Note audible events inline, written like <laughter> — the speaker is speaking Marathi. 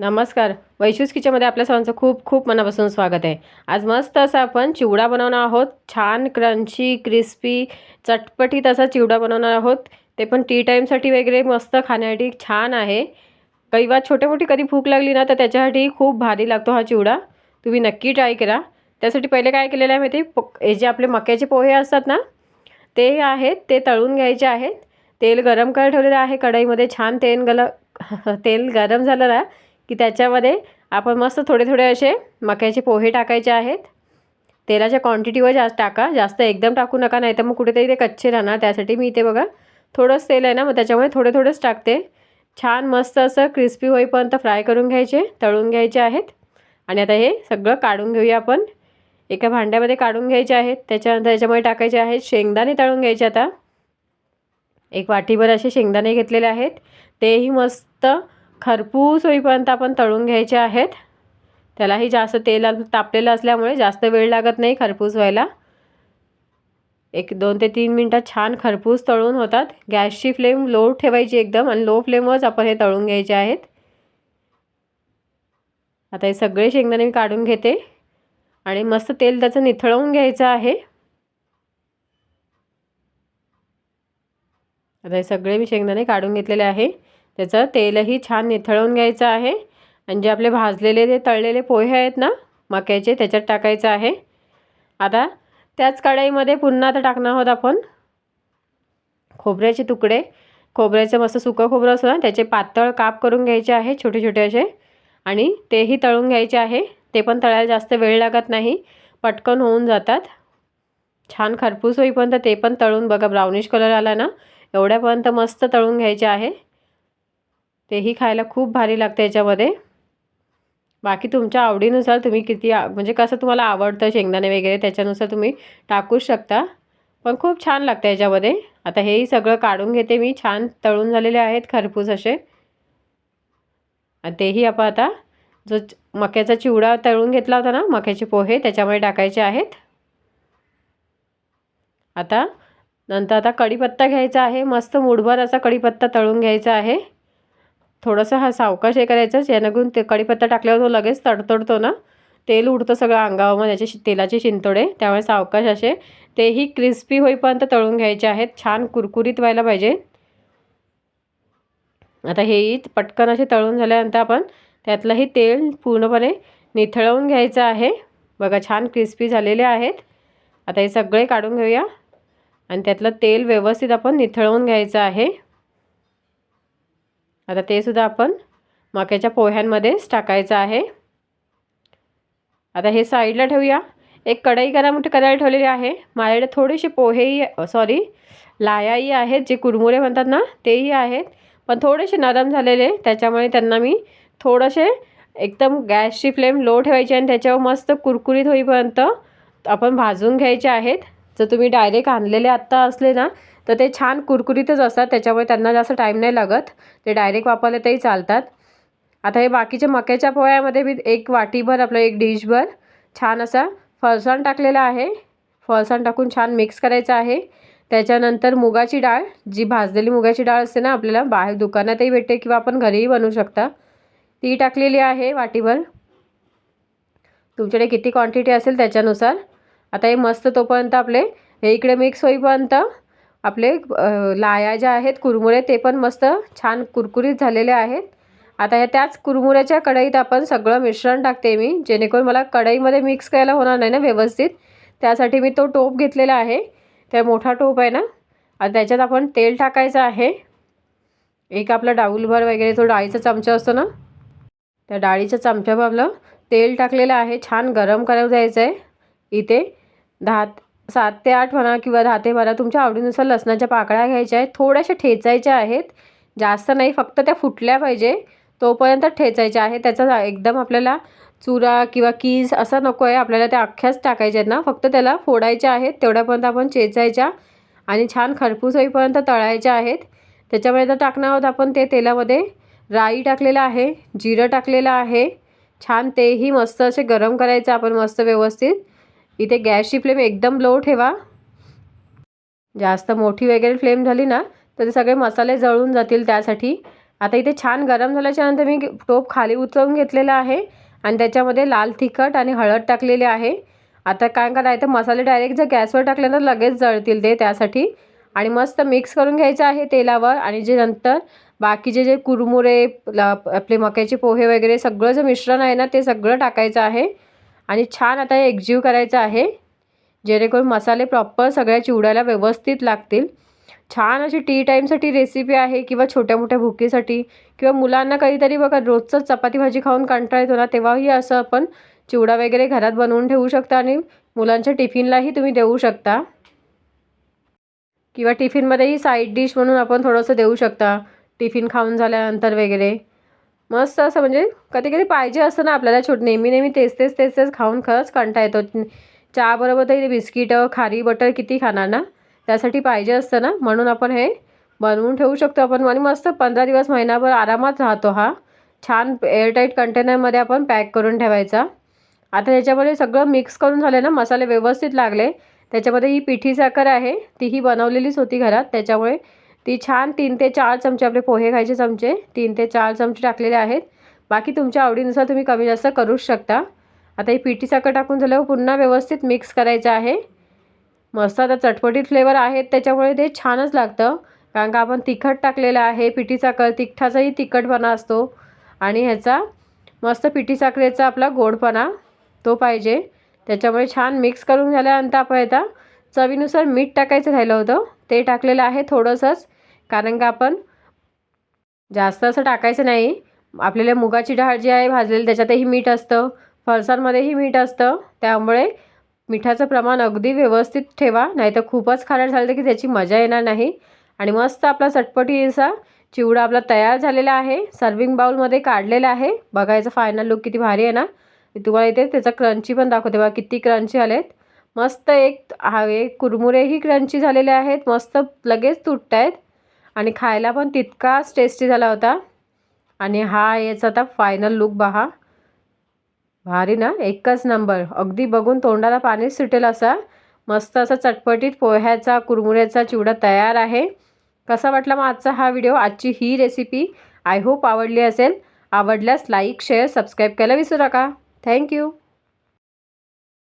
नमस्कार. वैशूस किचनमध्ये आपल्या सर्वांचं खूप खूप मनापासून स्वागत आहे. आज मस्त असं आपण चिवडा बनवणार आहोत. छान क्रंची क्रिस्पी चटपटीत असा चिवडा बनवणार आहोत. ते पण टी टाईमसाठी वगैरे मस्त खाण्यासाठी छान आहे. कैवा छोटे मोठी कधी भूक लागली ना तर त्याच्यासाठी खूप भारी लागतो हा चिवडा. तुम्ही नक्की ट्राय करा. त्यासाठी पहिले काय केलेलं आहे माहिती प हे जे आपले मक्याचे पोहे असतात ना ते आहेत ते तळून घ्यायचे आहेत. तेल गरम करायला ठेवलेलं आहे कढईमध्ये. छान तेल गल <laughs> तेल गरम झालं ना की त्याच्यामध्ये आपण मस्त थोडे थोडे असे मक्याचे पोहे टाकायचे आहेत. तेलाच्या क्वांटिटीवर जास्त टाका. जास्त एकदम टाकू नका नाही तर मग कुठेतरी ते कच्चे राहणार. त्यासाठी मी इथे बघा थोडंच तेल आहे ना मग त्याच्यामुळे थोडे थोडंच टाकते. छान मस्त असं क्रिस्पी होईपर्यंत फ्राय करून घ्यायचे तळून घ्यायचे आहेत. आणि आता हे सगळं काढून घेऊया आपण. एका भांड्यामध्ये काढून घ्यायचे आहेत. त्याच्यानंतर याच्यामध्ये टाकायचे आहेत शेंगदाणे तळून घ्यायचे आता. एक वाटीभर असे शेंगदाणे घेतलेले आहेत. तेही मस्त खरपूस होईपर्यंत आपण तळून घ्यायचे आहेत. त्यालाही जास्त तेल तापलेलं असल्यामुळे जास्त वेळ लागत नाही खरपूस व्हायला. एक दोन ते तीन मिनटात छान खरपूस तळून होतात. गॅसची फ्लेम लो ठेवायची एकदम आणि लो फ्लेमवरच आपण हे तळून घ्यायचे आहेत. आता हे सगळे शेंगदाणे मी काढून घेते. आणि मस्त तेल त्याचं निथळवून घ्यायचं आहे. आता हे सगळे मी शेंगदाणे काढून घेतलेले आहे. त्याचं तेलही छान निथळवून घ्यायचं आहे. आणि जे आपले भाजलेले ते तळलेले पोहे आहेत ना मक्याचे त्याच्यात टाकायचं आहे. आता त्याच कढईमध्ये पुन्हा आता टाकणार आहोत आपण खोबऱ्याचे तुकडे. खोबऱ्याचं मस्त सुकं खोबरं असतं ना त्याचे पातळ काप करून घ्यायचे आहे छोटे छोटे असे. आणि तेही तळून घ्यायचे आहे. ते पण तळायला जास्त वेळ लागत नाही. पटकन होऊन जातात. छान खरपूस होईपर्यंत ते पण तळून बघा ब्राउनिश कलर आला ना एवढ्यापर्यंत मस्त तळून घ्यायचे आहे. तेही खायला खूप भारी लागतं याच्यामध्ये. बाकी तुमच्या आवडीनुसार तुम्ही किती म्हणजे कसं तुम्हाला आवडतं शेंगदाणे वगैरे त्याच्यानुसार तुम्ही टाकूच शकता. पण खूप छान लागतं याच्यामध्ये. आता हेही सगळं काढून घेते मी. छान तळून झालेले आहेत खरपूस असे. आणि तेही आपण आता जो मक्याचा चिवडा तळून घेतला होता ना मक्याचे पोहे त्याच्यामध्ये टाकायचे आहेत. आता नंतर आता कढीपत्ता घ्यायचा आहे. मस्त मुठभर असा कढीपत्ता तळून घ्यायचा आहे. थोडंसं हा सावकाश हे करायचं जेणेकरून ते कढीपत्ता टाकल्यावर तो लगेच तडतडतो ना. तेल उडतं सगळं अंगावर म्हणजे त्याचे तेलाचे शिंतोडे. त्यामुळे सावकाश असे. तेही क्रिस्पी होईपर्यंत तळून घ्यायचे आहेत. छान कुरकुरीत व्हायला पाहिजे. आता हेही पटकन असे तळून झाल्यानंतर आपण त्यातलंही तेल पूर्णपणे निथळवून घ्यायचं आहे. बघा छान क्रिस्पी झालेले आहेत. आता हे सगळे काढून घेऊया. आणि त्यातलं तेल व्यवस्थित आपण निथळवून घ्यायचं आहे. आता ते सुद्धा आपण मक्याच्या पोह्यांमध्येच टाकायचं आहे. आता हे साईडला ठेवूया. एक कढई करा मोठी करायला ठेवलेली आहे. माझ्याकडे थोडेसे पोहेही सॉरी लायाही आहेत जे कुरमुरे म्हणतात ना तेही आहेत. पण थोडेसे नरम झालेले त्याच्यामुळे त्यांना मी थोडेसे एकदम गॅसची फ्लेम लो ठेवायची आणि त्याच्यावर मस्त कुरकुरीत होईपर्यंत आपण भाजून घ्यायचे आहेत. जर तुम्ही डायरेक्ट आणलेले आत्ता असले ना तर ते छान कुरकुरीतच असतात त्याच्यामुळे त्यांना जास्त टाईम नाही लागत. ते डायरेक्ट वापरले तरी चालतात. आता हे बाकीच्या मक्याच्या पोह्यामध्ये मी एक वाटीभर आपलं एक डिशभर छान असा फळसण टाकलेला आहे. फळसण टाकून छान मिक्स करायचं आहे. त्याच्यानंतर मुगाची डाळ जी भाजलेली मुगाची डाळ असते ना आपल्याला बाहेर दुकानातही भेटते किंवा आपण घरीही बनवू शकता. ती टाकलेली आहे वाटीभर. तुमच्याकडे किती क्वांटिटी असेल त्याच्यानुसार. आता हे मस्त तोपर्यंत आपले हे इकडे मिक्स होईपर्यंत आपले लाया ज्या आहेत कुरमुरे ते पण मस्त छान कुरकुरीत झालेले आहेत. आता ह्या त्याच कुरमुऱ्याच्या कढईत आपण सगळं मिश्रण टाकते मी जेणेकरून मला कढईमध्ये मिक्स करायला होणार नाही ना व्यवस्थित. त्यासाठी मी तो टोप घेतलेला आहे. त्या मोठा टोप आहे ना आता त्याच्यात आपण तेल टाकायचं आहे. एक आपला डाऊलभर वगैरे तो डाळीचा चमचा असतो ना त्या डाळीच्या चमच्यावर आपलं तेल टाकलेलं आहे. छान गरम करायला द्यायचं आहे इथे दहा सात ते आठ म्हणा किंवा दहा ते बारा तुमच्या आवडीनुसार लसणाच्या पाकळ्या घ्यायच्या आहेत. थोड्याशा ठेचायच्या आहेत. जास्त नाही फक्त त्या फुटल्या पाहिजे. तोपर्यंत ठेचायच्या आहे त्याचा एकदम आपल्याला चुरा किंवा कीज असा नको आहे. आपल्याला त्या अख्ख्याच टाकायच्या आहेत ना. फक्त त्याला फोडायच्या आहेत. तेवढ्यापर्यंत आपण चेचायच्या आणि छान खरपूस होईपर्यंत तळायच्या आहेत. त्याच्यामध्ये तर टाकणार आहोत आपण ते तेलामध्ये. राई टाकलेलं आहे. जिरं टाकलेलं आहे. छान तेही मस्त असे गरम करायचं आपण मस्त व्यवस्थित. इथे गॅसची फ्लेम एकदम लो ठेवा. जास्त मोठी वगैरे फ्लेम झाली ना तर ते सगळे मसाले जळून जातील त्यासाठी. आता इथे छान गरम झाल्याच्यानंतर मी टोप खाली उचलून घेतलेला आहे आणि त्याच्यामध्ये लाल तिखट आणि हळद टाकलेली आहे. आता काय करायचं मसाले डायरेक्ट जर गॅसवर टाकले तर लगेच जळतील ते त्यासाठी. आणि मस्त मिक्स करून घ्यायचं आहे तेलावर आणि जे नंतर बाकीचे जे कुरमुरे आपले मक्याचे पोहे वगैरे सगळं जे मिश्रण आहे ना ते सगळं टाकायचं आहे. आणि छान आता हे एकजीव करायचं आहे. जेणेकरून मसाले प्रॉपर सगळ्या चिवड्याला व्यवस्थित लागतील. छान अशी टी टाईमसाठी रेसिपी आहे किंवा छोट्या मोठ्या भुकीसाठी किंवा मुलांना कधीतरी बघा रोजचंच चपाती भाजी खाऊन कंटाळा येतो ना तेव्हाही असं आपण चिवडा वगैरे घरात बनवून ठेवू शकता आणि मुलांच्या टिफिनलाही तुम्ही देऊ शकता. किंवा टिफिनमध्येही साईड डिश म्हणून आपण थोडंसं देऊ शकता. टिफिन खाऊन झाल्यानंतर वगैरे. मस्त असं म्हणजे कधी कधी पाहिजे असतं ना आपल्याला छोट नेहमी नेहमी तेच तेच तेच तेच खाऊन खरंच कंटा येतो. चहाबरोबर तरी बिस्किटं खारी बटर किती खाणार ना? त्यासाठी पाहिजे असतं ना? म्हणून आपण हे बनवून ठेवू शकतो आपण. आणि मस्त पंधरा दिवस महिनाभर आरामात राहतो हा. छान एअरटाईट कंटेनरमध्ये आपण पॅक करून ठेवायचा. आता त्याच्यामध्ये सगळं मिक्स करून झाले ना? मसाले व्यवस्थित लागले. त्याच्यामध्ये ही पिठी साखर आहे. तीही बनवलेलीच होती घरात. त्याच्यामुळे ती छान तीन ते चार चमचे आपले पोहे खायचे चमचे. तीन ते चार चमचे टाकलेले आहेत. बाकी तुमच्या आवडीनुसार तुम्ही कमी जास्त करूच शकता. आता ही पिठी साखर टाकून झाल्यावर पुन्हा व्यवस्थित मिक्स करायचं आहे. मस्त आता चटपटीत फ्लेवर आहेत. त्याच्यामुळे ते छानच लागतं. कारण का आपण तिखट टाकलेलं आहे पिठी साखर तिखटाचाही तिखटपणा असतो. आणि ह्याचा मस्त पिठी साखरेचा आपला गोडपणा तो पाहिजे. त्याच्यामुळे छान मिक्स करून झाल्यानंतर आपण आता चवीनुसार मीठ टाकायचं राहिलं होतं. ते टाकलेलं आहे थोडंसंच. कारण का आपण जास्त असं टाकायचं नाही. आपल्याला मुगाची डाळ जी आहे भाजलेली त्याच्यातही मीठ असतं. फरसाणमध्येही मीठ असतं. त्यामुळे मिठाचं प्रमाण अगदी व्यवस्थित ठेवा. नाही तर खूपच खारट झालं की त्याची मजा येणार नाही. आणि मस्त आपला चटपटीचा चिवडा आपला तयार झालेला आहे. सर्विंग बाउलमध्ये काढलेला आहे. बघायचं फायनल लुक किती भारी आहे ना. मी तुम्हाला इथे त्याचा क्रंची पण दाखवते. बघा किती क्रंची आलेत. मस्त एक हवे कुरमुरेही क्रंची झालेले आहेत मस्त लगेच तुटत आहेत आणि खायला पण तितकाच टेस्टी झाला होता. आणि हा याचा आता फायनल लुक बहा भारी ना एकच नंबर अगदी बघून तोंडाला पाणीच सुटेल असा. मस्त असा चटपटीत पोह्याचा कुरमुऱ्याचा चिवडा तयार आहे. कसा वाटला मग आजचा हा व्हिडिओ आजची ही रेसिपी आय होप आवडली असेल. आवडल्यास लाईक शेअर सबस्क्राईब करायला विसरू नका. थँक्यू